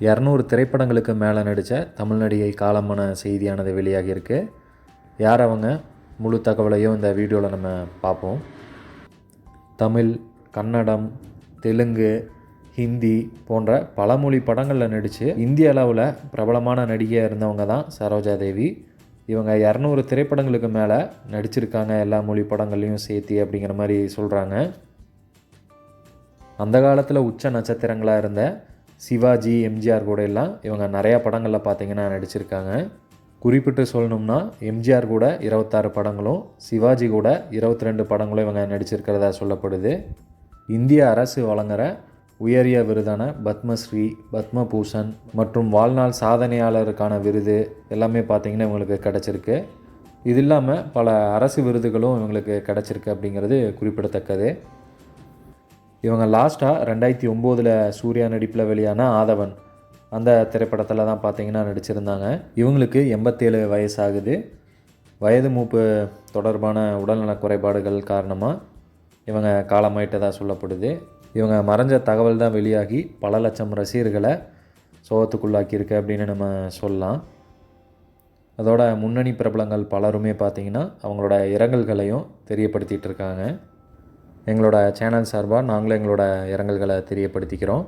இரநூறு திரைப்படங்களுக்கு மேலே நடித்த தமிழ் நடிகை காலமான செய்தியானது வெளியாகியிருக்கு. யார் அவங்க? முழு தகவலையும் இந்த வீடியோவில் நம்ம பார்ப்போம். தமிழ் கன்னடம் தெலுங்கு ஹிந்தி போன்ற பல மொழி படங்களில் நடித்து இந்திய அளவில் பிரபலமான நடிகையாக இருந்தவங்க தான் சரோஜா தேவி இவங்க இரநூறு திரைப்படங்களுக்கு மேலே நடிச்சிருக்காங்க எல்லா மொழி படங்கள்லையும் சேர்த்து அப்படிங்கிற மாதிரி சொல்கிறாங்க அந்த காலத்தில் உச்ச நட்சத்திரங்களாக இருந்த சிவாஜி எம்ஜிஆர் கூட எல்லாம் இவங்க நிறையா படங்களில் பார்த்தீங்கன்னா நடிச்சிருக்காங்க. குறிப்பிட்டு சொல்லணும்னா எம்ஜிஆர் கூட இருபத்தாறு படங்களும் சிவாஜி கூட இருபத்தி ரெண்டு படங்களும் இவங்க நடிச்சிருக்கிறதா சொல்லப்படுது. இந்திய அரசு வழங்குற உயரிய விருதான பத்மஸ்ரீ பத்மபூஷன் மற்றும் வாழ்நாள் சாதனையாளருக்கான விருது எல்லாமே பார்த்திங்கன்னா இவங்களுக்கு கிடச்சிருக்கு. இது இல்லாமல் பல அரசு விருதுகளும் இவங்களுக்கு கிடச்சிருக்கு அப்படிங்கிறது குறிப்பிடத்தக்கது. இவங்க லாஸ்ட்டாக ரெண்டாயிரத்தி ஒம்போதில் சூர்யா நடிப்பில் வெளியான ஆதவன். அந்த திரைப்படத்தில் தான் பார்த்தீங்கன்னா நடிச்சிருந்தாங்க. இவங்களுக்கு எண்பத்தேழு வயசாகுது. வயது மூப்பு தொடர்பான உடல்நல குறைபாடுகள் காரணமாக இவங்க காலமாயிட்டதாக சொல்லப்படுது. இவங்க மறைஞ்ச தகவல் தான் வெளியாகி பல லட்சம் ரசிகர்களை சோகத்துக்குள்ளாக்கியிருக்கு அப்படின்னு நம்ம சொல்லலாம். அதோட முன்னணி பிரபலங்கள் பலருமே பார்த்திங்கன்னா அவங்களோட இரங்கல்களையும் தெரியப்படுத்திகிட்டு இருக்காங்க. எங்களோட சேனல் சார்பாக நாங்களும் எங்களோட இரங்கல்களை தெரியப்படுத்திக்கிறோம்.